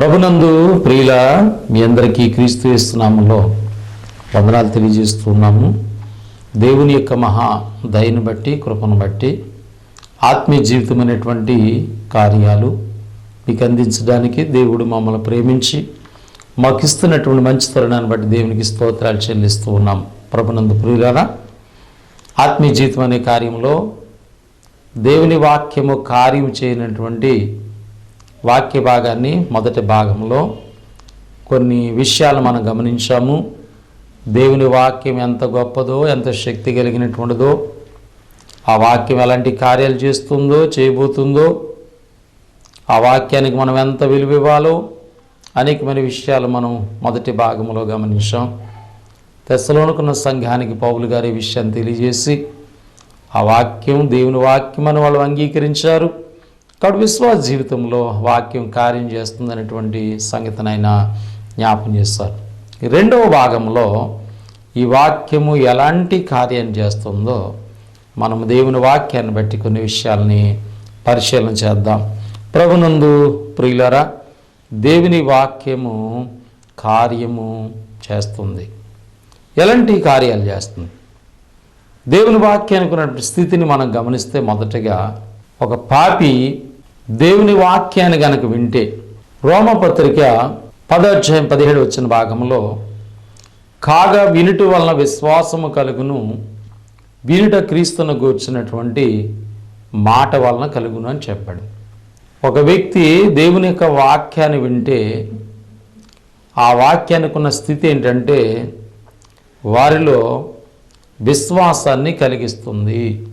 ప్రభునందు ప్రియుల మీ అందరికీ క్రీస్తు నామంలో వందనాలు తెలియజేస్తున్నాము దేవుని యొక్క మహా దయను బట్టి కృపను బట్టి ఆత్మీయ జీవితం అనేటువంటి కార్యాలు మీకు అందించడానికి దేవుడు మమ్మల్ని ప్రేమించి మాకు ఇస్తున్నటువంటి మంచి తరుణాన్ని బట్టి దేవునికి స్తోత్రాలు చెల్లిస్తూ ఉన్నాం. ప్రభునందు ప్రియులారా ఆత్మీయ జీవితం అనే కార్యంలో దేవుని వాక్యము కార్యం చేయనటువంటి వాక్య భాగాన్ని మొదటి భాగంలో కొన్ని విషయాలు మనం గమనించాము. దేవుని వాక్యం ఎంత గొప్పదో ఎంత శక్తి కలిగినటువంటిదో ఆ వాక్యం ఎలాంటి కార్యాలు చేస్తుందో చేయబోతుందో ఆ వాక్యానికి మనం ఎంత విలువ ఇవ్వాలో అనేకమైన విషయాలు మనం మొదటి భాగంలో గమనించాం. తెసలోనుకున్న సంఘానికి పౌలు గారి విషయాన్ని తెలియజేసి ఆ వాక్యం దేవుని వాక్యం అని వాళ్ళు అంగీకరించారు. కాబట్టి విశ్వాస జీవితంలో వాక్యం కార్యం చేస్తుందనేటువంటి సంగతినైనా జ్ఞాపం చేస్తారు. ఈ రెండవ భాగంలో ఈ వాక్యము ఎలాంటి కార్యం చేస్తుందో మనం దేవుని వాక్యాన్ని బట్టి కొన్ని విషయాల్ని పరిశీలన చేద్దాం. ప్రభునందు ప్రియులరా దేవుని వాక్యము కార్యము చేస్తుంది. ఎలాంటి కార్యాలు చేస్తుంది? దేవుని వాక్యానికి ఉన్నటువంటి స్థితిని మనం గమనిస్తే మొదటగా ఒక పాపి దేవుని వాక్యాన్ని గనక వింటే రోమపత్రిక పదోధ్యాయం పదిహేడు వచ్చిన భాగంలో కాగా వినుట వలన విశ్వాసము కలుగును వినుట క్రీస్తును గూర్చినటువంటి మాట వలన కలుగును అని చెప్పాడు. ఒక వ్యక్తి దేవుని యొక్క వాక్యాన్ని వింటే ఆ వాక్యానికి ఉన్న స్థితి ఏంటంటే వారిలో విశ్వాసాన్ని కలిగిస్తుంది.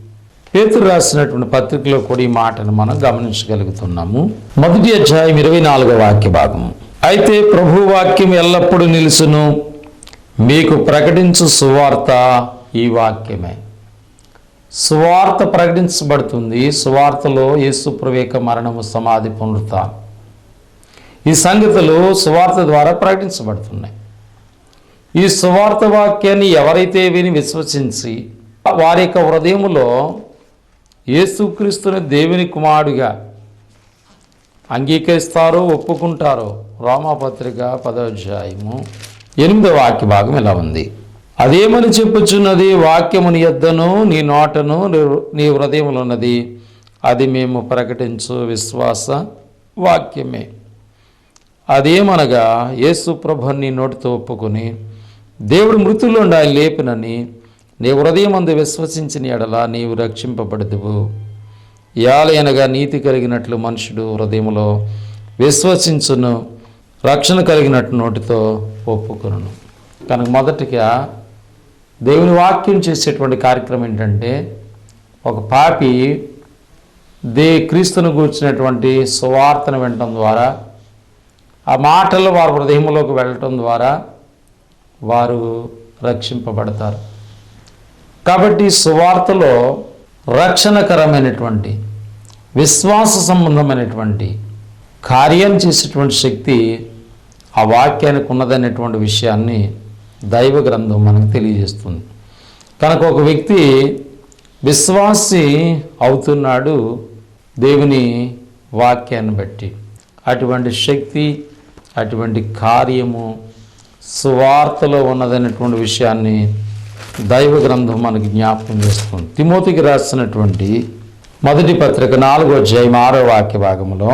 పేతురు రాసినటువంటి పత్రికలో కూడా ఈ మాటను మనం గమనించగలుగుతున్నాము. మొదటి అధ్యాయం ఇరవై నాలుగో వాక్య భాగం. అయితే ప్రభు వాక్యం ఎల్లప్పుడూ నిలుసును మీకు ప్రకటించు సువార్త ఈ వాక్యమే. సువార్త ప్రకటించబడుతుంది సువార్తలో యేసు ప్రవేక మరణము సమాధి పునరుత ఈ సంగతులు సువార్త ద్వారా ప్రకటించబడుతున్నాయి. ఈ సువార్త వాక్యాన్ని ఎవరైతే విని విశ్వసించి వారి యొక్క హృదయములో యేసుక్రీస్తుని దేవుని కుమారుడిగా అంగీకరిస్తారో ఒప్పుకుంటారో రోమాపత్రిక పదోధ్యాయము ఎనిమిదో వాక్య భాగం ఇలా ఉంది? అదేమని చెప్పుచున్నది? వాక్యముని యొద్దను నీ నోటను నీ- హృదయములున్నది. అది మేము ప్రకటించు విశ్వాస వాక్యమే. అదేమనగా యేసు ప్రభుని నీ నోటితో ఒప్పుకొని దేవుడు మృతుల్లో ఆయన లేపినని నీ హృదయం అందు విశ్వసించిన ఎడల నీవు రక్షింపబడదువు. యాలయనగా నీతి కలిగినట్లు మనుషుడు హృదయములో విశ్వసించును రక్షణ కలిగినట్టు నోటితో ఒప్పుకొను కనుక మొదటిగా దేవుని వాక్యం చేసేటువంటి కార్యక్రమం ఏంటంటే ఒక పాపి దే క్రీస్తును గూర్చినటువంటి సువార్తను వినటం ద్వారా ఆ మాటలు వారి హృదయంలోకి వెళ్ళటం ద్వారా వారు రక్షింపబడతారు. కాబట్టి సువార్తలో రక్షణకరమైనటువంటి విశ్వాస సంబంధమైనటువంటి కార్యం చేసేటువంటి శక్తి ఆ వాక్యానికి ఉన్నదనేటువంటి విషయాన్ని దైవ గ్రంథం మనకు తెలియజేస్తుంది. కనుక ఒక వ్యక్తి విశ్వాసి అవుతున్నాడు దేవుని వాక్యాన్ని బట్టి. అటువంటి శక్తి అటువంటి కార్యము సువార్తలో ఉన్నదనేటువంటి విషయాన్ని దైవ గ్రంథం మనకి జ్ఞాపకం చేస్తుంది. తిమోతికి రాసినటువంటి మొదటి పత్రిక నాలుగో అధ్యాయం ఆరో వాక్య భాగంలో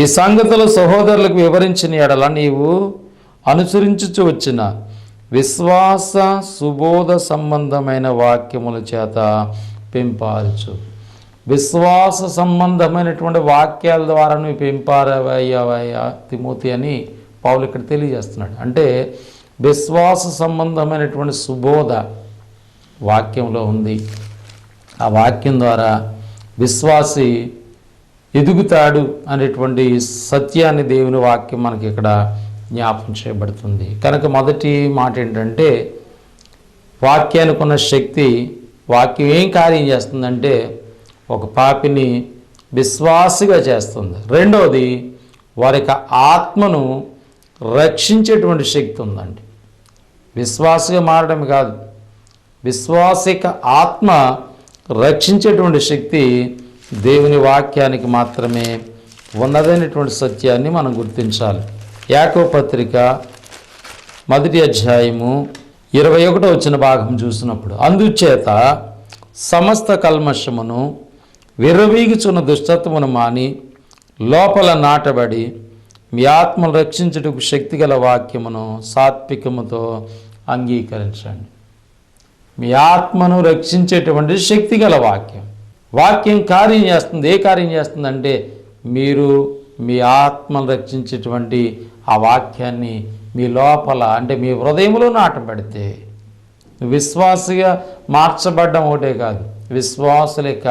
ఈ సంగతులు సహోదరులకు వివరించిన ఎడల నీవు అనుసరించుచు వచ్చిన విశ్వాస సుబోధ సంబంధమైన వాక్యముల చేత పెంపాల్చు విశ్వాస సంబంధమైనటువంటి వాక్యాల ద్వారా నువ్వు పెంపారవయ్యావయ్యా తిమోతి అని పౌలు ఇక్కడ తెలియజేస్తున్నాడు. అంటే విశ్వాస సంబంధమైనటువంటి సుబోధ వాక్యంలో ఉంది. ఆ వాక్యం ద్వారా విశ్వాసి ఎదుగుతాడు అనేటువంటి సత్యాన్ని దేవుని వాక్యం మనకి ఇక్కడ జ్ఞాపం చేయబడుతుంది. కనుక మొదటి మాట ఏంటంటే వాక్యానికి ఉన్న శక్తి వాక్యం ఏం కార్యం చేస్తుందంటే ఒక పాపిని విశ్వాసిగా చేస్తుంది. రెండవది వారి యొక్క ఆత్మను రక్షించేటువంటి శక్తి ఉందండి. విశ్వాసగా మారడం కాదు. విశ్వాసిక ఆత్మ రక్షించేటువంటి శక్తి దేవుని వాక్యానికి మాత్రమే ఉన్నదైనటువంటి సత్యాన్ని మనం గుర్తించాలి. యాకో పత్రిక మొదటి అధ్యాయము ఇరవై ఒకటో వచ్చిన భాగం చూసినప్పుడు అందుచేత సమస్త కల్మషమును విరవీగుచున్న దుష్టత్వమును మాని లోపల నాటబడి మీ ఆత్మను రక్షించుటకు శక్తిగల వాక్యమును సాత్వికముతో అంగీకరించండి. మీ ఆత్మను రక్షించేటువంటి శక్తిగల వాక్యం. వాక్యం కార్యం చేస్తుంది. ఏ కార్యం చేస్తుందంటే మీరు మీ ఆత్మను రక్షించేటువంటి ఆ వాక్యాన్ని మీ లోపల అంటే మీ హృదయంలో నాటబడితే విశ్వాసిగా మార్చబడ్డం ఒకటే కాదు. విశ్వాసుల యొక్క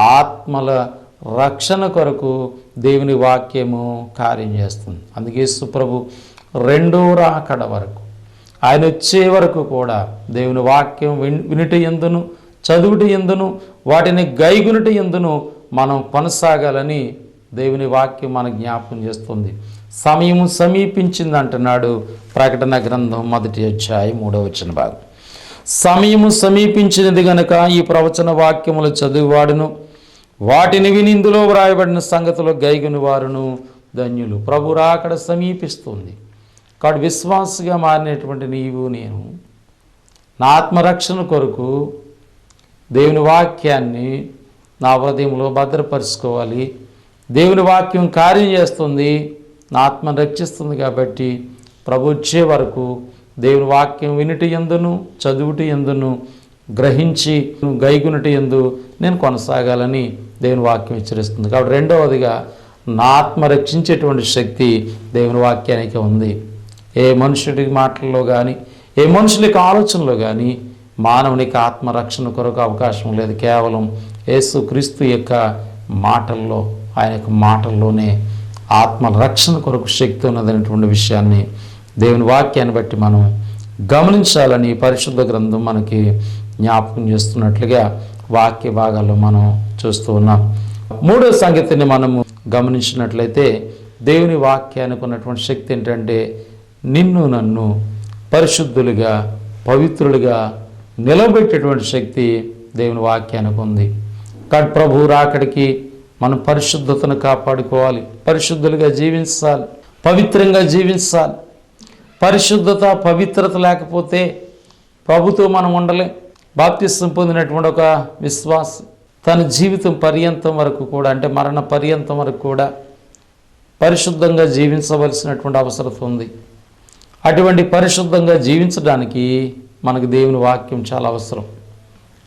ఆత్మల రక్షణ కొరకు దేవుని వాక్యము కార్యం చేస్తుంది. అందుకే సుప్రభు రెండో రాకడ వరకు ఆయన వచ్చే వరకు కూడా దేవుని వాక్యం విన్ వినుట ఎందును చదువుట ఎందును వాటిని గైగునుట ఎందును మనం కొనసాగాలని దేవుని వాక్యం మన జ్ఞాపకం చేస్తుంది. సమయం సమీపించింది అంటున్నాడు ప్రకటన గ్రంథం మొదటి అధ్యాయం మూడవ వచ్చిన భాగం. సమయము సమీపించినది గనక ఈ ప్రవచన వాక్యములు చదువువాడును వాటిని విని ఇందులో వ్రాయబడిన సంగతులు గైగుని వారును ధన్యులు. ప్రభు రాకడ సమీపిస్తుంది. కాబట్టి విశ్వాసగా మారినటువంటి నీవు నేను నా ఆత్మరక్షణ కొరకు దేవుని వాక్యాన్ని నా హృదయంలో భద్రపరుచుకోవాలి. దేవుని వాక్యం కార్యం చేస్తుంది నా ఆత్మను రక్షిస్తుంది కాబట్టి ప్రభు వచ్చే వరకు దేవుని వాక్యం వినుటి ఎందును చదువుటి ఎందును గ్రహించి గైగునటి ఎందు నేను కొనసాగాలని దేవుని వాక్యం హెచ్చరిస్తుంది. కాబట్టి రెండవదిగా నా ఆత్మ రక్షించేటువంటి శక్తి దేవుని వాక్యానికి ఉంది. ఏ మనుషుడి మాటల్లో కానీ ఏ మనుషులకి ఆలోచనలో కానీ మానవునికి ఆత్మరక్షణ కొరకు అవకాశం లేదు. కేవలం యేసు క్రీస్తు యొక్క మాటల్లో ఆయన యొక్క మాటల్లోనే ఆత్మ రక్షణ కొరకు శక్తి ఉన్నదనేటువంటి విషయాన్ని దేవుని వాక్యాన్ని బట్టి మనం గమనించాలని పరిశుద్ధ గ్రంథం మనకి జ్ఞాపకం చేస్తున్నట్లుగా వాక్య భాగాల్లో మనం చూస్తూ ఉన్నాం. మూడో సంగతిని మనము గమనించినట్లయితే దేవుని వాక్యానికి ఉన్నటువంటి శక్తి ఏంటంటే నిన్ను నన్ను పరిశుద్ధులుగా పవిత్రులుగా నిలబెట్టేటువంటి శక్తి దేవుని వాక్యానికి ఉంది. కాబట్టి ప్రభు రాకడికి మనం పరిశుద్ధతను కాపాడుకోవాలి. పరిశుద్ధులుగా జీవించాలి. పవిత్రంగా జీవించాలి. పరిశుద్ధత పవిత్రత లేకపోతే ప్రభుతో మనం ఉండలేం. బాప్తిస్వం పొందినటువంటి ఒక విశ్వాసం తన జీవితం పర్యంతం వరకు కూడా అంటే మరణ పర్యంతం వరకు కూడా పరిశుద్ధంగా జీవించవలసినటువంటి అవసరం ఉంది. అటువంటి పరిశుద్ధంగా జీవించడానికి మనకు దేవుని వాక్యం చాలా అవసరం.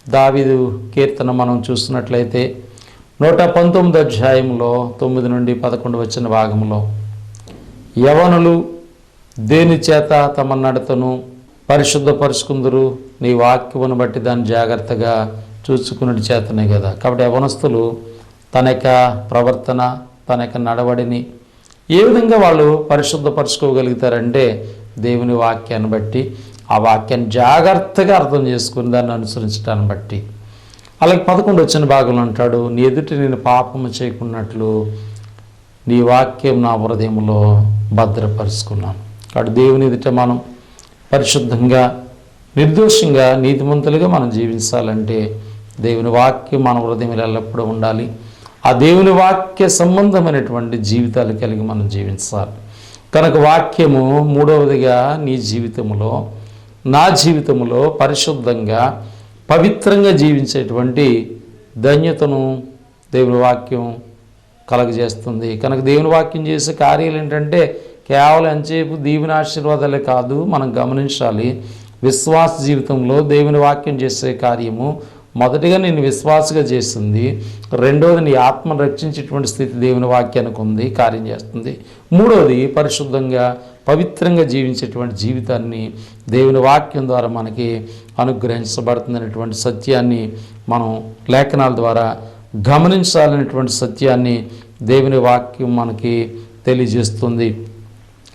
దావిదు కీర్తన మనం చూస్తున్నట్లయితే నూట పంతొమ్మిది అధ్యాయంలో తొమ్మిది నుండి పదకొండు వచ్చిన భాగంలో యవనులు దేని చేత తమ నడతను? పరిశుద్ధపరుచుకుందరు. నీ వాక్యమును బట్టి దాన్ని జాగ్రత్తగా చూసుకున్నట్టు చేతనే కదా. కాబట్టి యవనస్తులు తన యొక్క ప్రవర్తన తన యొక్క నడవడిని ఏ విధంగా వాళ్ళు పరిశుద్ధపరచుకోగలుగుతారంటే దేవుని వాక్యాన్ని బట్టి ఆ వాక్యాన్ని జాగ్రత్తగా అర్థం చేసుకుని దాన్ని అనుసరించడాన్ని బట్టి. అలాగే పదకొండు వచ్చిన భాగంలో అంటాడు నీ ఎదుటి నేను పాపము చేయకున్నట్లు నీ వాక్యం నా హృదయంలో భద్రపరుచుకున్నాను. కాబట్టి దేవుని ఎదుట మనం పరిశుద్ధంగా నిర్దోషంగా నీతిమంతులుగా మనం జీవించాలంటే దేవుని వాక్యం మన హృదయంలో ఎల్లప్పుడూ ఉండాలి. ఆ దేవుని వాక్య సంబంధమైనటువంటి జీవితాలు కలిగి మనం జీవించాలి. కనుక వాక్యము మూడవదిగా నీ జీవితంలో నా జీవితంలో పరిశుద్ధంగా పవిత్రంగా జీవించేటువంటి ధన్యతను దేవుని వాక్యం కలగజేస్తుంది. కనుక దేవుని వాక్యం చేసే కార్యాలు ఏంటంటే కేవలం ఎంతసేపు దీవెన ఆశీర్వాదాలే కాదు మనం గమనించాలి విశ్వాస జీవితంలో దేవుని వాక్యం చేసే కార్యము మొదటిగా నేను విశ్వాసగా చేస్తుంది రెండోది నీ ఆత్మను రక్షించేటువంటి స్థితి దేవుని వాక్యానికి ఉంది కార్యం చేస్తుంది. మూడోది పరిశుద్ధంగా పవిత్రంగా జీవించేటువంటి జీవితాన్ని దేవుని వాక్యం ద్వారా మనకి అనుగ్రహించబడుతుందనేటువంటి సత్యాన్ని మనం లేఖనాల ద్వారా గమనించాలనేటువంటి సత్యాన్ని దేవుని వాక్యం మనకి తెలియజేస్తుంది.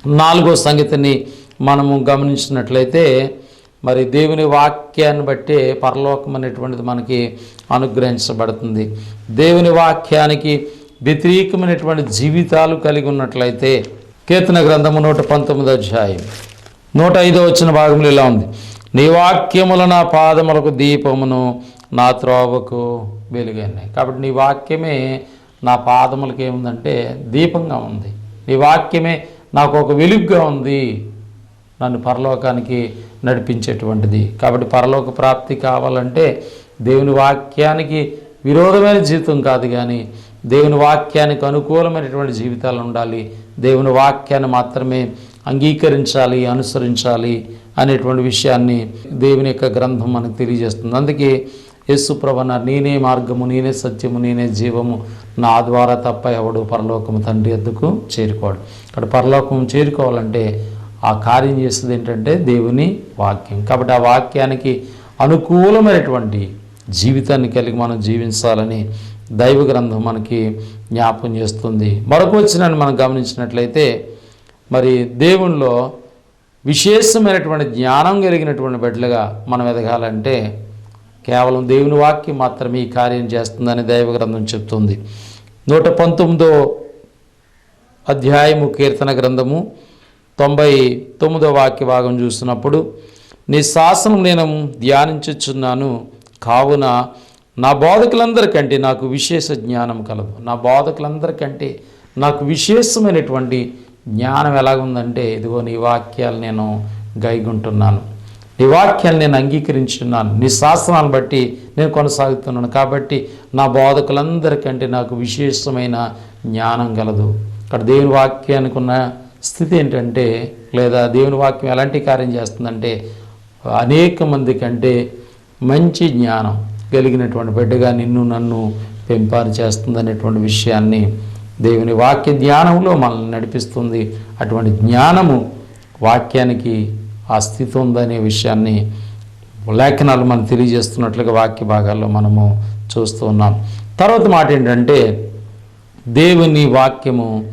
నాలుగో సంగతిని మనము గమనించినట్లయితే మరి దేవుని వాక్యాన్ని బట్టి పరలోకం అనేటువంటిది మనకి అనుగ్రహించబడుతుంది. దేవుని వాక్యానికి వ్యతిరేకమైనటువంటి జీవితాలు కలిగి ఉన్నట్లయితే కీర్తన గ్రంథము నూట పంతొమ్మిది అధ్యాయం. నూట ఐదో వచ్చిన భాగంలో ఇలా ఉంది. నీ వాక్యముల నా పాదములకు దీపమును నా త్రోవకు వెలుగన్నాయి కాబట్టి నీ వాక్యమే నా పాదములకు ఏముందంటే దీపంగా ఉంది. నీ వాక్యమే నాకు ఒక వెలుగుగా ఉంది. నన్ను పరలోకానికి నడిపించేటువంటిది. కాబట్టి పరలోక ప్రాప్తి కావాలంటే దేవుని వాక్యానికి విరోధమైన జీవితం కాదు కానీ దేవుని వాక్యానికి అనుకూలమైనటువంటి జీవితాలు ఉండాలి. దేవుని వాక్యాన్ని మాత్రమే అంగీకరించాలి అనుసరించాలి అనేటువంటి విషయాన్ని దేవుని యొక్క గ్రంథం మనకు తెలియజేస్తుంది. అందుకే యేసు ప్రభన నేనే మార్గము నేనే సత్యము నేనే జీవము. నా ద్వారా తప్ప ఎవడు పరలోకము తండ్రి ఎద్దుకు చేరుకోడు. ఇక్కడ పరలోకం చేరుకోవాలంటే ఆ కార్యం చేస్తుంది ఏంటంటే దేవుని వాక్యం. కాబట్టి ఆ వాక్యానికి అనుకూలమైనటువంటి జీవితాన్ని కలిగి మనం జీవించాలని దైవ గ్రంథం మనకి జ్ఞాపం చేస్తుంది. మరొక వచ్చినాన్ని మనం గమనించినట్లయితే మరి దేవునిలో విశేషమైనటువంటి జ్ఞానం కలిగినటువంటి బిడ్డలుగా మనం ఎదగాలంటే కేవలం దేవుని వాక్యం మాత్రమే ఈ కార్యం చేస్తుందని దైవ గ్రంథం చెప్తుంది. నూట పంతొమ్మిదో అధ్యాయము కీర్తన గ్రంథము తొంభై తొమ్మిదో వాక్య భాగం చూసినప్పుడు నీ శాసనం నేను ధ్యానించుచున్నాను కావున నా బోధకులందరికంటే నాకు విశేష జ్ఞానం కలదు. నా బోధకులందరికంటే నాకు విశేషమైనటువంటి జ్ఞానం ఎలాగుందంటే ఇదిగో నీ వాక్యాలు నేను గైగుంటున్నాను. నీ వాక్యాలు నేను అంగీకరించున్నాను. నీ శాస్త్రాన్ని బట్టి నేను కొనసాగుతున్నాను. కాబట్టి నా బోధకులందరికంటే నాకు విశేషమైన జ్ఞానం కలదు. ఇక్కడ దేవుని వాక్యానికి ఉన్న స్థితి ఏంటంటే లేదా దేవుని వాక్యం ఎలాంటి కార్యం చేస్తుందంటే అనేక మంది కంటే మంచి జ్ఞానం కలిగినటువంటి బిడ్డగా నిన్ను నన్ను పెంపారు చేస్తుందనేటువంటి విషయాన్ని దేవుని వాక్య జ్ఞానంలో మనల్ని నడిపిస్తుంది. అటువంటి జ్ఞానము వాక్యానికి ఆ స్థితి ఉందనే విషయాన్ని లేఖనాలు మనం తెలియజేస్తున్నట్లుగా వాక్య భాగాల్లో మనము చూస్తూ ఉన్నాం. తర్వాత మాట ఏంటంటే దేవుని వాక్యము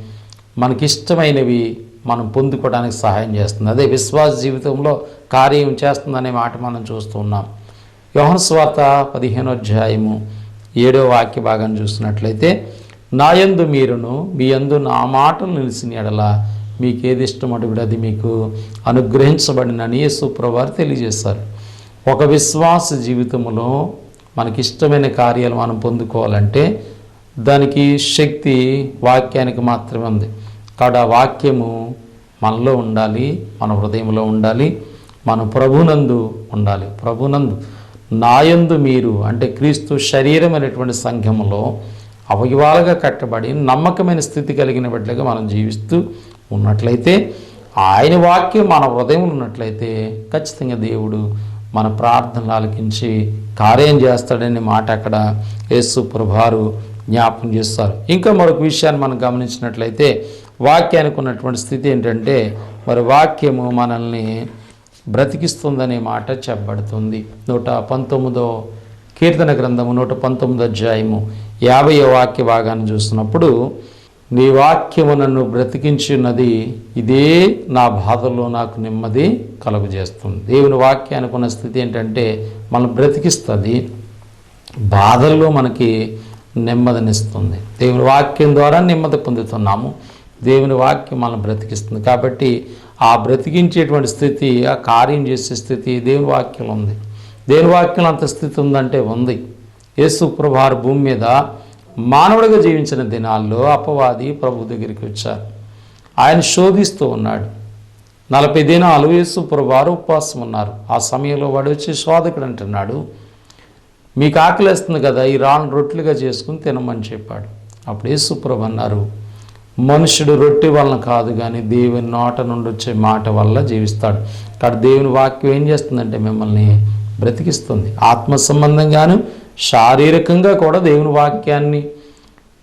మనకిష్టమైనవి మనం పొందుకోవడానికి సహాయం చేస్తుంది. అదే విశ్వాస జీవితంలో కార్యం చేస్తుందనే మాట మనం చూస్తున్నాం యోహన్ స్వార్త పదిహేనో అధ్యాయము ఏడో వాక్య భాగాన్ని చూసినట్లయితే నాయందు మీరును మీ యందు నా మాటలు నిలిచిన ఎడల మీకు ఏది ఇష్టం అది మీకు అనుగ్రహించబడినని సుప్రవారు తెలియజేశారు. ఒక విశ్వాస జీవితంలో మనకిష్టమైన కార్యాలు మనం పొందుకోవాలంటే దానికి శక్తి వాక్యానికి మాత్రమే ఉంది. కాబట్టి ఆ వాక్యము మనలో ఉండాలి మన హృదయంలో ఉండాలి మన ప్రభునందు ఉండాలి. ప్రభునందు నాయందు మీరు అంటే క్రీస్తు శరీరం అనేటువంటి సంఘములో అవయవాలుగా కట్టబడి నమ్మకమైన స్థితి కలిగిన బిడ్డగా మనం జీవిస్తూ ఉన్నట్లయితే ఆయన వాక్యం మన హృదయంలో ఉన్నట్లయితే ఖచ్చితంగా దేవుడు మన ప్రార్థనలు ఆలకించి కార్యం చేస్తాడనే మాట అక్కడ యేసు ప్రభారు జ్ఞాపం చేస్తారు. ఇంకా మరొక విషయాన్ని మనం గమనించినట్లయితే వాక్యానికి ఉన్నటువంటి స్థితి ఏంటంటే మరి వాక్యము మనల్ని బ్రతికిస్తుందనే మాట చెప్పబడుతుంది. నూట పంతొమ్మిదో కీర్తన గ్రంథము నూట పంతొమ్మిదో అధ్యాయము యాభై వాక్య భాగాన్ని చూసినప్పుడు నీ వాక్యము నన్ను బ్రతికించున్నది ఇదే నా బాధల్లో నాకు నెమ్మది కలుగజేస్తుంది. దేవుని వాక్యానికి ఉన్న స్థితి ఏంటంటే మనం బ్రతికిస్తుంది బాధల్లో మనకి నెమ్మదినిస్తుంది. దేవుని వాక్యం ద్వారా నెమ్మది పొందుతున్నాము. దేవుని వాక్యం మనం బ్రతికిస్తుంది. కాబట్టి ఆ బ్రతికించేటువంటి స్థితి ఆ కార్యం చేసే స్థితి దేవుని వాక్యంలో ఉంది. దేవుని వాక్యం అంత స్థితి ఉందంటే ఉంది. యేసు ప్రభారు భూమి మీద మానవుడిగా జీవించిన దినాల్లో అపవాది ప్రభు దగ్గరికి వచ్చారు. ఆయన శోధిస్తూ ఉన్నాడు. నలభై దినాలు యేసు ప్రభారు ఉపవాసం ఉన్నారు. ఆ సమయంలో వాడు వచ్చి శోధకుడు అంటున్నాడు. మీకు ఆకలిస్తుంది కదా ఈ రాను రొట్టెలుగా చేసుకుని తినమని చెప్పాడు. అప్పుడు యేసుప్రభు అన్నారు మనుషుడు రొట్టె వలన కాదు కానీ దేవుని నోట నుండి వచ్చే మాట వల్ల జీవిస్తాడు. కాబట్టి దేవుని వాక్యం ఏం చేస్తుందంటే మిమ్మల్ని బ్రతికిస్తుంది. ఆత్మ సంబంధంగాను శారీరకంగా కూడా దేవుని వాక్యాన్ని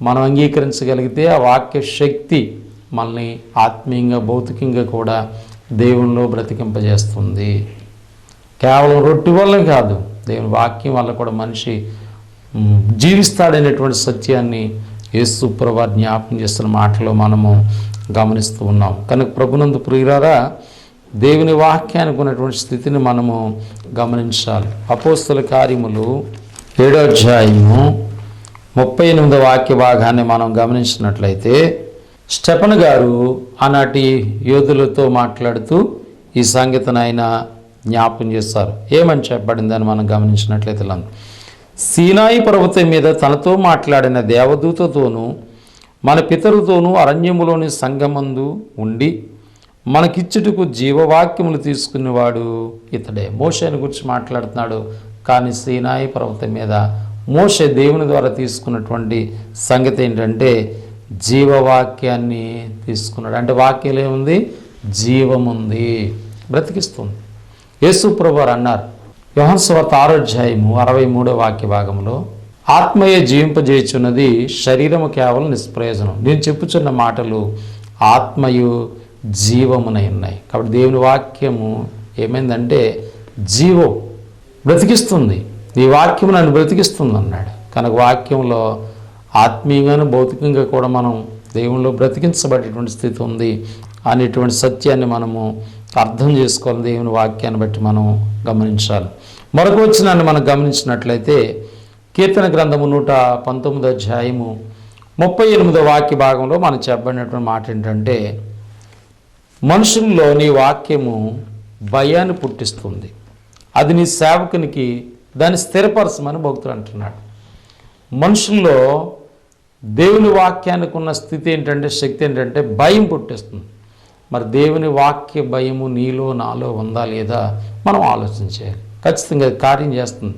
మనం అంగీకరించగలిగితే ఆ వాక్య శక్తి మనల్ని ఆత్మీయంగా భౌతికంగా కూడా దేవునిలో బ్రతికింపజేస్తుంది. కేవలం రొట్టె వల్ల కాదు దేవుని వాక్యం వల్ల కూడా మనిషి జీవిస్తాడనేటువంటి సత్యాన్ని యేసు ప్రభావ జ్ఞాపకం చేస్తున్న మాటలో మనము గమనిస్తూ ఉన్నాం. కనుక ప్రభునందు ప్రియురారా దేవుని వాక్యానికి ఉన్నటువంటి స్థితిని మనము గమనించాలి. అపోస్తుల కార్యములు ఏడో అధ్యాయము ముప్పై ఎనిమిదో వాక్య భాగాన్ని మనం గమనించినట్లయితే స్టెపన్ గారు ఆనాటి యోధులతో మాట్లాడుతూ ఈ సంగతిని ఆయన జ్ఞాపకం చేస్తారు. ఏమని చెప్పబడిందని మనం గమనించినట్లయితే ఇలా సీనాయి పర్వతం మీద తనతో మాట్లాడిన దేవదూతతోనూ మన పితరుతోనూ అరణ్యములోని సంగమందు ఉండి మనకిచ్చుటకు జీవవాక్యములు తీసుకునేవాడు ఇతడే. మోషేని గురించి మాట్లాడుతున్నాడు. కానీ సీనాయి పర్వతం మీద మోషే దేవుని ద్వారా తీసుకున్నటువంటి సంగతి ఏంటంటే జీవవాక్యాన్ని తీసుకున్నాడు. అంటే వాక్యం ఏముంది? జీవముంది. బ్రతికిస్తుంది. యేసుప్రభువారు అన్నారు. యోహన్స్వార్త ఆరోధ్యాయము అరవై మూడో వాక్య భాగంలో ఆత్మయే జీవింపజేయుచున్నది శరీరము కేవలం నిష్ప్రయోజనం. నేను చెప్పుచున్న మాటలు ఆత్మయు జీవమునై ఉన్నాయి. కాబట్టి దేవుని వాక్యము ఏమైందంటే జీవం బ్రతికిస్తుంది. ఈ వాక్యం నన్ను బ్రతికిస్తుంది అన్నాడు. కనుక వాక్యంలో ఆత్మీయంగాను భౌతికంగా కూడా మనం దేవునిలో బ్రతికించబడేటువంటి స్థితి ఉంది అనేటువంటి సత్యాన్ని మనము అర్థం చేసుకోవాలి దేవుని వాక్యాన్ని బట్టి మనం గమనించాలి. మరొక వచ్చినాన్ని మనం గమనించినట్లయితే కీర్తన గ్రంథము నూట పంతొమ్మిదో అధ్యాయము ముప్పై ఎనిమిదో వాక్య భాగంలో మనం చెప్పబడినటువంటి మాట ఏంటంటే మనుషుల్లో నీ వాక్యము భయాన్ని పుట్టిస్తుంది. అది నీ సేవకునికి దాన్ని స్థిరపరచమని భక్తులు అంటున్నాడు. మనుషుల్లో దేవుని వాక్యానికి ఉన్న స్థితి ఏంటంటే శక్తి ఏంటంటే భయం పుట్టిస్తుంది. మరి దేవుని వాక్య భయము నీలో నాలో ఉందా లేదా మనం ఆలోచించాలి ఖచ్చితంగా అది కార్యం చేస్తుంది.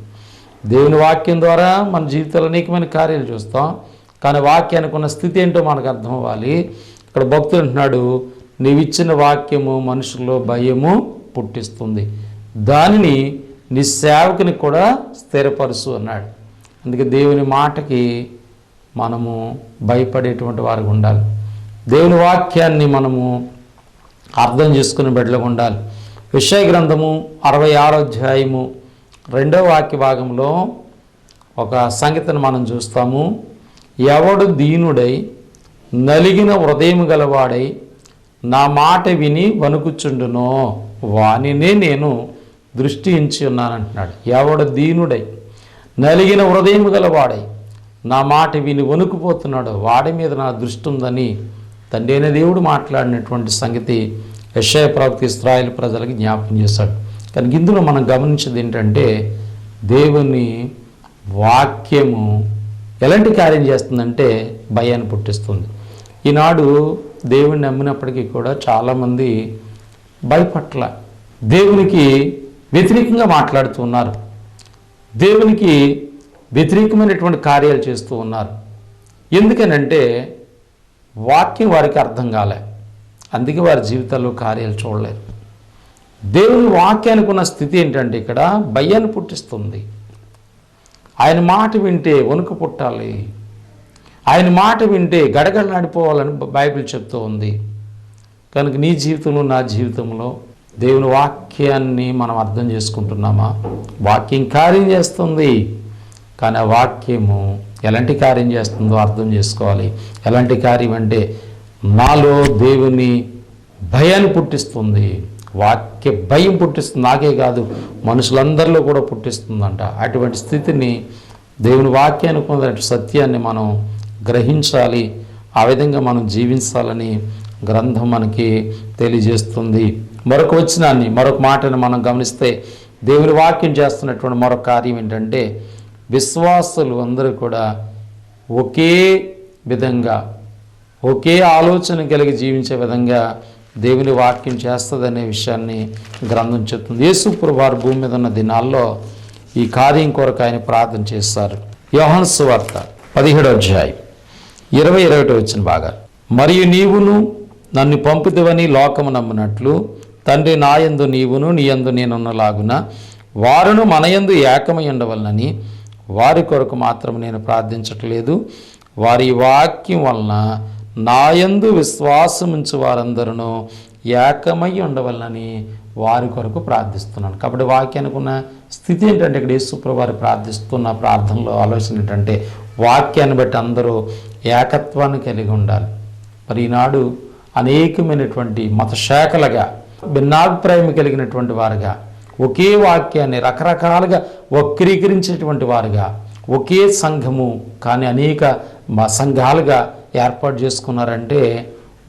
దేవుని వాక్యం ద్వారా మన జీవితంలో అనేకమైన కార్యాలు చూస్తాం. కానీ వాక్యానికి ఉన్న స్థితి ఏంటో మనకు అర్థం అవ్వాలి. ఇక్కడ భక్తుడు అంటున్నాడు నీవిచ్చిన వాక్యము మనుషుల్లో భయము పుట్టిస్తుంది. దానిని నీ సేవకుని కూడా స్థిరపరుసు అన్నాడు. అందుకే దేవుని మాటకి మనము భయపడేటువంటి వారికి ఉండాలి. దేవుని వాక్యాన్ని మనము అర్థం చేసుకుని బిడ్డలకు ఉండాలి. విషయ గ్రంథము అరవై ఆరో అధ్యాయము రెండో వాక్య భాగంలో ఒక సంగతిని మనం చూస్తాము. ఎవడు దీనుడై నలిగిన హృదయం గలవాడై నా మాట విని వణుకుచుండునో వానినే నేను దృష్టించి ఉన్నానంటున్నాడు. ఎవడు దీనుడై నలిగిన హృదయం గలవాడై నా మాట విని వణుకుపోతున్నాడు వాడి మీద నా దృష్టి ఉందని తండ్రి అయిన దేవుడు మాట్లాడినటువంటి సంగతి యశయ ప్రవక్త ఇస్రాయేల్ ప్రజలకు జ్ఞాపకం చేశాడు. కానీ ఇందులో మనం గమనించేది ఏంటంటే దేవుని వాక్యము ఎలాంటి కార్యం చేస్తుందంటే భయాన్ని పుట్టిస్తుంది. ఈనాడు దేవుణ్ణి నమ్మినప్పటికీ కూడా చాలామంది భయపట్ల దేవునికి వ్యతిరేకంగా మాట్లాడుతూ ఉన్నారు. దేవునికి వ్యతిరేకమైనటువంటి కార్యాలు చేస్తూ ఉన్నారు. ఎందుకనంటే వాక్యం వారికి అర్థం కాలే. అందుకే వారి జీవితాల్లో కార్యాలు చూడలేరు దేవుని వాక్యానికి ఉన్న స్థితి ఏంటంటే ఇక్కడ భయాన్ని పుట్టిస్తుంది. ఆయన మాట వింటే వణుకు పుట్టాలి. ఆయన మాట వింటే గడగడలాడిపోవాలని బైబిల్ చెప్తూ ఉంది. కనుక నీ జీవితంలో నా జీవితంలో దేవుని వాక్యాన్ని మనం అర్థం చేసుకుంటున్నామా? వాక్యం కార్యం చేస్తుంది. కానీ ఆ వాక్యము ఎలాంటి కార్యం చేస్తుందో అర్థం చేసుకోవాలి. ఎలాంటి కార్యం అంటే నాలో దేవుని భయాన్ని పుట్టిస్తుంది. వాక్య భయం పుట్టిస్తుంది. నాకే కాదు మనుషులందరిలో కూడా పుట్టిస్తుందంట. అటువంటి స్థితిని దేవుని వాక్యానికి ఉన్నటువంటి సత్యాన్ని మనం గ్రహించాలి. ఆ విధంగా మనం జీవించాలని గ్రంథం మనకి తెలియజేస్తుంది. మరొక వచ్చినాన్ని మరొక మాటను మనం గమనిస్తే దేవుని వాక్యం చేస్తున్నటువంటి మరొక కార్యం ఏంటంటే విశ్వాసులు అందరూ కూడా ఒకే విధంగా ఒకే ఆలోచన కలిగి జీవించే విధంగా దేవుని వాక్యం చేస్తుందనే విషయాన్ని గ్రంథం చెప్తుంది. యేసుప్రు వారు భూమి మీద ఉన్న దినాల్లో ఈ కార్యం కొరకు ఆయన ప్రార్థన చేస్తారు యోహాను వార్త పదిహేడో అధ్యాయం ఇరవై ఇరవై వచ్చిన బాగా మరియు నీవును నన్ను పంపుతివని లోకము నమ్మినట్లు తండ్రి నాయందు నీవును నీయందు నేనున్నలాగున వారును మనయందు ఏకమై ఉండవలనని వారి కొరకు మాత్రం నేను ప్రార్థించట్లేదు. వారి వాక్యం వలన నాయందు విశ్వాసముంచు వారందరూ ఏకమై ఉండవల్లని వారి కొరకు ప్రార్థిస్తున్నాను. కాబట్టి వాక్యానికి ఉన్న స్థితి ఏంటంటే ఇక్కడ యేసుప్రభు వారు ప్రార్థిస్తున్న ప్రార్థనలో ఆలోచన ఏంటంటే వాక్యాన్ని బట్టి అందరూ ఏకత్వాన్ని కలిగి ఉండాలి. మరి ఈనాడు అనేకమైనటువంటి మత శాఖలుగా భిన్నాభిప్రాయం కలిగినటువంటి వారుగా ఒకే వాక్యాన్ని రకరకాలుగా వక్రీకరించినటువంటి వారుగా ఒకే సంఘము కానీ అనేక మ- సంఘాలుగా ఏర్పాటు చేసుకున్నారంటే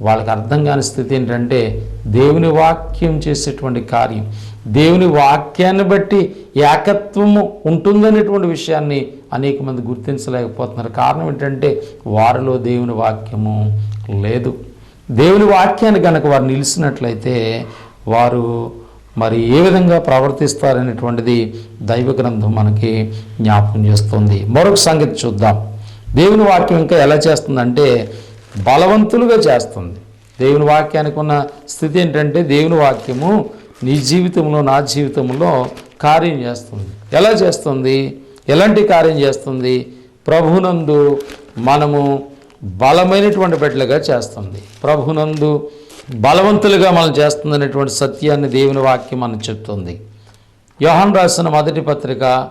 వాళ్ళకి అర్థం కాని స్థితి ఏంటంటే దేవుని వాక్యం చేసేటువంటి కార్యం దేవుని వాక్యాన్ని బట్టి ఏకత్వము ఉంటుందనేటువంటి విషయాన్ని అనేక మంది గుర్తించలేకపోతున్నారు. కారణం ఏంటంటే వారిలో దేవుని వాక్యము లేదు. దేవుని వాక్యాన్ని కనుక వారు నిలిచినట్లయితే వారు మరి ఏ విధంగా ప్రవర్తిస్తారనేటువంటిది దైవ గ్రంథం మనకి జ్ఞాపకం చేస్తుంది. మరొక సంగతి చూద్దాం. దేవుని వాక్యం ఇంకా ఎలా చేస్తుందంటే బలవంతులుగా చేస్తుంది. దేవుని వాక్యానికి ఉన్న స్థితి ఏంటంటే దేవుని వాక్యము నీ జీవితంలో నా జీవితంలో కార్యం చేస్తుంది. ఎలా చేస్తుంది? ఎలాంటి కార్యం చేస్తుంది? ప్రభునందు మనము బలమైనటువంటి బిడ్డలుగా చేస్తుంది. ప్రభునందు బలవంతులుగా మనం చేస్తుందనేటువంటి సత్యాన్ని దేవుని వాక్యం మనం చెప్తుంది. యోహన్ రాసిన మొదటి పత్రిక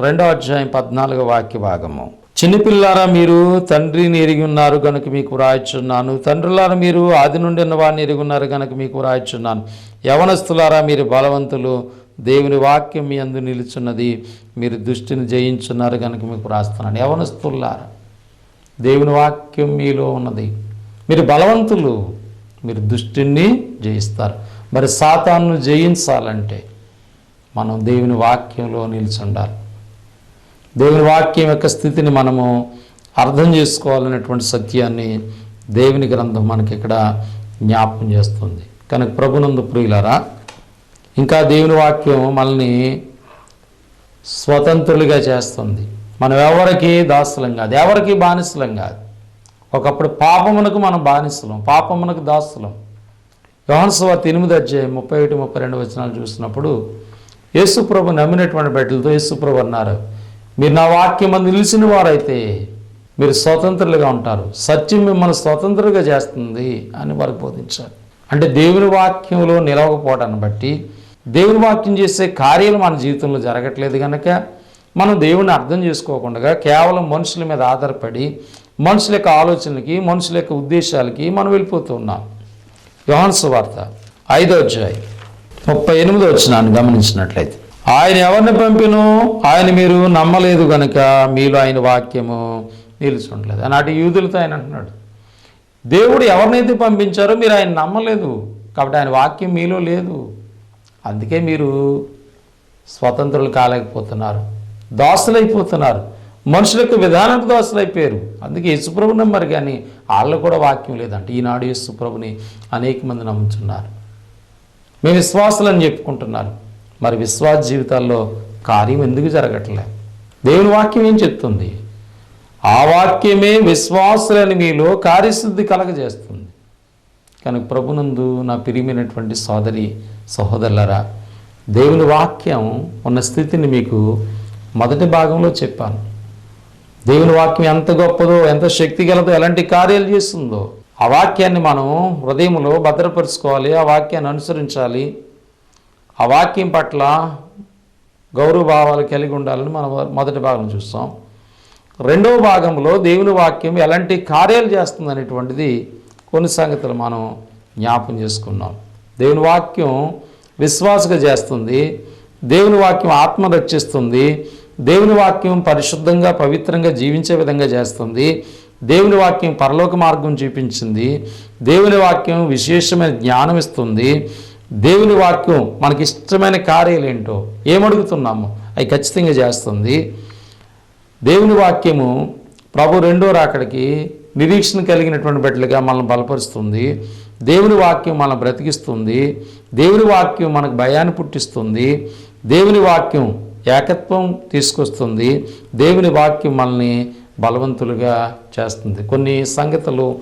రెండో అధ్యాయం పద్నాలుగో వాక్య భాగము. చిన్నపిల్లారా మీరు తండ్రిని ఎరిగి ఉన్నారు కనుక మీకు రాయిచున్నాను తండ్రులారా మీరు ఆది నుండి ఉన్న వారిని ఎరిగి ఉన్నారు కనుక మీకు రాయిచున్నాను యవనస్తులారా మీరు బలవంతులు. దేవుని వాక్యం మీ అందు నిలుచున్నది. మీరు దృష్టిని జయించున్నారు కనుక మీకు రాస్తున్నాను యవనస్తులారా దేవుని వాక్యం మీలో ఉన్నది. మీరు బలవంతులు. మీరు దుష్టిని జయిస్తారు. మరి సాతాన్ను జయించాలంటే మనం దేవుని వాక్యంలో నిలిచి ఉండాలి దేవుని వాక్యం యొక్క స్థితిని మనము అర్థం చేసుకోవాలనేటువంటి సత్యాన్ని దేవుని గ్రంథం మనకి ఇక్కడ జ్ఞాపం చేస్తుంది. కనుక ప్రభునందు ప్రియులరా ఇంకా దేవుని వాక్యం మనల్ని స్వతంత్రులుగా చేస్తుంది. మనం ఎవరికి దాసులం కాదు ఎవరికి బానిసలం కాదు. ఒకప్పుడు పాపమునకు మనం బానిసలం పాపమునకు దాస్తులం యోహన్సవార్త ఎనిమిది అధ్యాయం ముప్పై ఒకటి ముప్పై రెండు వచనాలు చూసినప్పుడు యేసుప్రభు నమ్మినటువంటి బిడ్డలతో యేసుప్రభు అన్నారు మీరు నా వాక్యం మంది నిలిచిన వారైతే మీరు స్వతంత్రులుగా ఉంటారు. సత్యం మిమ్మల్ని స్వతంత్రులుగా చేస్తుంది అని వారికి బోధించారు. అంటే దేవుని వాక్యంలో నిలవకపోవడాన్ని బట్టి దేవుని వాక్యం చేసే కార్యాలు మన జీవితంలో జరగట్లేదు కనుక మనం దేవుని అర్థం చేసుకోకుండా కేవలం మనుషుల మీద ఆధారపడి మనుషుల యొక్క ఆలోచనలకి మనుషుల యొక్క ఉద్దేశాలకి మనం వెళ్ళిపోతూ ఉన్నాం. యోహాను వార్త ఐదో అధ్యాయం ముప్పై ఎనిమిదో వచ్చినాన్ని గమనించినట్లయితే ఆయన ఎవరిని పంపిను ఆయన మీరు నమ్మలేదు గనుక మీలో ఆయన వాక్యము నిలుచుండలేదు. అన్నటి యూదులతో ఆయన అంటున్నాడు. దేవుడు ఎవరినైతే పంపించారో మీరు ఆయన నమ్మలేదు కాబట్టి ఆయన వాక్యం మీలో లేదు. అందుకే మీరు స్వతంత్రులు కాలేకపోతున్నారు దాసులైపోతున్నారు. మనుషుల యొక్క దోషులైపోయారు అందుకే యేసుప్రభు నమ్మరు కానీ వాళ్ళు కూడా వాక్యం లేదంటే. ఈనాడు యేసుప్రభుని అనేక మంది నమ్ముతున్నారు. మేము విశ్వాసులని చెప్పుకుంటున్నారు. మరి విశ్వాస జీవితాల్లో కార్యం ఎందుకు జరగట్లే? దేవుని వాక్యం ఏం చెప్తుంది? ఆ వాక్యమే విశ్వాసులని మీలో కార్యశుద్ధి కలగజేస్తుంది. కనుక ప్రభునందు నా పిరిమినటువంటి సోదరి సహోదరులరా దేవుని వాక్యం ఉన్న స్థితిని మీకు మొదటి భాగంలో చెప్పాను. దేవుని వాక్యం ఎంత గొప్పదో ఎంత శక్తి గలదో ఎలాంటి కార్యాలు చేస్తుందో ఆ వాక్యాన్ని మనం హృదయంలో భద్రపరుచుకోవాలి ఆ వాక్యాన్ని అనుసరించాలి. ఆ వాక్యం పట్ల గౌరవ భావాలు కలిగి ఉండాలని మనం మొదటి భాగం చూస్తాం. రెండవ భాగంలో దేవుని వాక్యం ఎలాంటి కార్యాలు చేస్తుంది అనేటువంటిది కొన్ని సంగతులు మనం జ్ఞాపం చేసుకున్నాం. దేవుని వాక్యం విశ్వాసగా చేస్తుంది దేవుని వాక్యం ఆత్మ రక్షిస్తుంది దేవుని వాక్యం పరిశుద్ధంగా పవిత్రంగా జీవించే విధంగా చేస్తుంది. దేవుని వాక్యం పరలోక మార్గం చూపించింది. దేవుని వాక్యం విశేషమైన జ్ఞానం ఇస్తుంది. దేవుని వాక్యం మనకి ఇష్టమైన కార్యాలు ఏంటో ఏమడుగుతున్నాము అవి ఖచ్చితంగా చేస్తుంది. దేవుని వాక్యము ప్రభు రెండో రాకడికి నిరీక్షణ కలిగినటువంటి బిడ్డలుగా మనల్ని బలపరుస్తుంది. దేవుని వాక్యం మనల్ని బ్రతికిస్తుంది. దేవుని వాక్యం మనకు భయాన్ని పుట్టిస్తుంది. దేవుని వాక్యం ఏకత్వం తీసుకొస్తుంది. దేవుని వాక్యం మనల్ని బలవంతులుగా చేస్తుంది. కొన్ని సంగతులు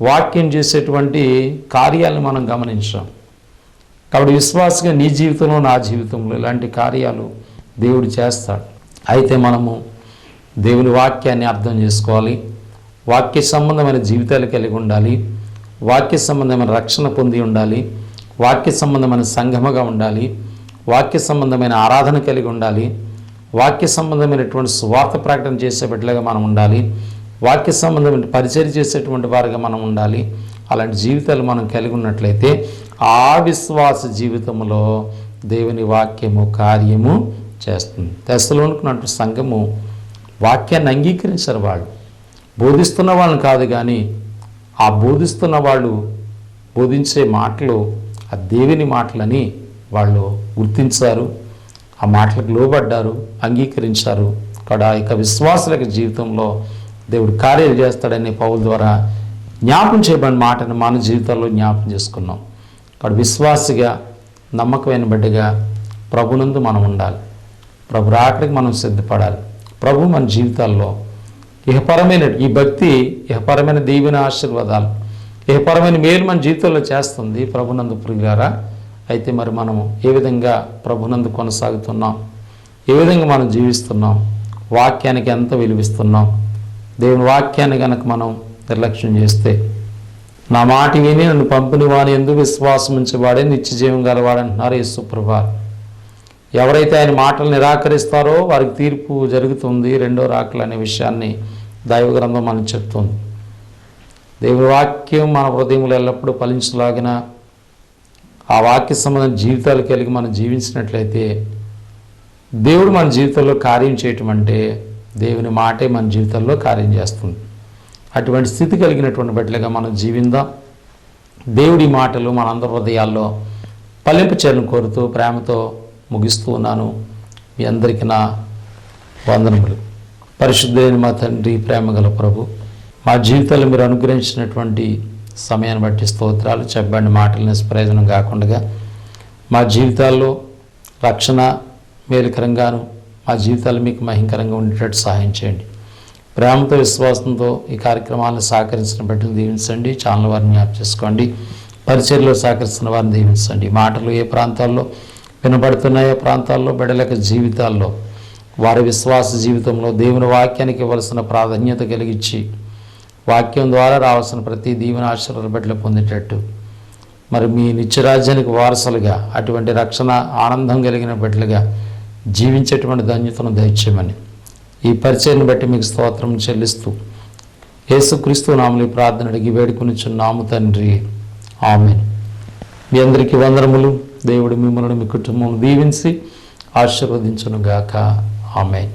వాక్యం చేసేటువంటి కార్యాలను మనం గమనించాం. కాబట్టి విశ్వాసంగా నీ జీవితంలో నా జీవితంలో ఇలాంటి కార్యాలు దేవుడు చేస్తాడు. అయితే మనము దేవుని వాక్యాన్ని అర్థం చేసుకోవాలి. వాక్య సంబంధమైన జీవితాలు కలిగి ఉండాలి. వాక్య సంబంధమైన రక్షణ పొంది ఉండాలి. వాక్య సంబంధమైన సంగమగా ఉండాలి. వాక్య సంబంధమైన ఆరాధన కలిగి ఉండాలి. వాక్య సంబంధమైనటువంటి స్వార్థ ప్రకటన చేసే బిడ్డలుగా మనం ఉండాలి. వాక్య సంబంధమైన పరిచయం చేసేటువంటి వారిగా మనం ఉండాలి. అలాంటి జీవితాలు మనం కలిగి ఉన్నట్లయితే ఆ విశ్వాస జీవితంలో దేవుని వాక్యము కార్యము చేస్తుంది. తెసలోనుకున్నట్టు సంఘము వాక్యాన్ని అంగీకరించారు వాళ్ళు. బోధిస్తున్న వాళ్ళని కాదు కానీ ఆ బోధిస్తున్న వాళ్ళు బోధించే మాటలు ఆ దేవుని మాటలని వాళ్ళు గుర్తించారు ఆ మాటలకు లోబడ్డారు అంగీకరించారు. అక్కడ ఆ యొక్క విశ్వాసుల జీవితంలో దేవుడు కార్యాలు చేస్తాడనే పౌల ద్వారా జ్ఞాపం చేయబడిన మాటను మన జీవితాల్లో జ్ఞాపం చేసుకున్నాం. అక్కడ విశ్వాసిగా నమ్మకమైన బిడ్డగా ప్రభునందు మనం ఉండాలి. ప్రభు రాకడికి మనం సిద్ధపడాలి. ప్రభు మన జీవితాల్లో ఇహపరమైన ఈ భక్తి ఇహపరమైన దీవెన ఆశీర్వాదాలు ఇహపరమైన మేలు మన జీవితంలో చేస్తుంది ప్రభునందు ప్రియులారా. అయితే మరి మనము ఏ విధంగా ప్రభునందు కొనసాగుతున్నాం? ఏ విధంగా మనం జీవిస్తున్నాం? వాక్యానికి ఎంత విలువిస్తున్నాం? దేవుని వాక్యాన్ని కనుక మనం నిర్లక్ష్యం చేస్తే నా మాట విని నన్ను పంపిన వాని ఎందుకు విశ్వాసం ఉంచేవాడే నిత్య జీవం గలవాడంటున్నారు యేసుప్రభా ఎవరైతే ఆయన మాటలు నిరాకరిస్తారో వారికి తీర్పు జరుగుతుంది. రెండో రాకలు అనే విషయాన్ని దైవ గ్రంథం మనకు చెప్తుంది. దేవుని వాక్యం మన హృదయంలో ఎల్లప్పుడూ ఫలించలాగిన ఆ వాక్య సంబంధం జీవితాలు కలిగి మనం జీవించినట్లయితే దేవుడు మన జీవితంలో కార్యం చేయటం అంటే దేవుని మాటే మన జీవితంలో కార్యం చేస్తుంది. అటువంటి స్థితి కలిగినటువంటి బిడ్డలుగా మనం జీవిందాం. దేవుడి మాటలు మనందరి హృదయాల్లో పలింపు చేరను కోరుతూ ప్రేమతో ముగిస్తూ ఉన్నాను. మీ అందరికీ నా వందనములు. పరిశుద్ధులైన మా తండ్రి ప్రేమ గల ప్రభు మా జీవితాలు మీరు అనుగ్రహించినటువంటి సమయాన్ని బట్టి స్తోత్రాలు చెప్పండి మాటలు నిష్ప్రయోజనం కాకుండా మా జీవితాల్లో రక్షణ మేలుకరంగాను మా జీవితాలు మీకు మహింకరంగా ఉండేటట్టు సహాయం చేయండి. ప్రేమతో విశ్వాసంతో ఈ కార్యక్రమాలను సహకరించిన బిడ్డలు దీవించండి. ఛానల్ వారిని జ్ఞాప్ చేసుకోండి. పరిచయలో సహకరిస్తున్న వారిని దీవించండి. మాటలు ఏ ప్రాంతాల్లో వినబడుతున్నాయో ప్రాంతాల్లో బిడ్డల యొక్క జీవితాల్లో వారి విశ్వాస జీవితంలో దేవుని వాక్యానికి ఇవ్వాల్సిన ప్రాధాన్యత కలిగించి వాక్యం ద్వారా రావాల్సిన ప్రతి దీవెన ఆశీర్వాద బిడ్డలు పొందేటట్టు. మరి మీ నిత్యరాజ్యానికి వారసులుగా అటువంటి రక్షణ ఆనందం కలిగిన బిడ్డలుగా జీవించేటువంటి ధన్యతను దయచేయమని ఈ పరిచయాన్ని బట్టి మీకు స్తోత్రం చెల్లిస్తూ యేసుక్రీస్తు నామని ప్రార్థన అడిగి వేడుకొనిచున్నాము తండ్రి. ఆమె మీ అందరికీ వందరములు దేవుడు మిమ్మల్ని మీ కుటుంబం దీవించి ఆశీర్వదించునుగాక. ఆమెన్.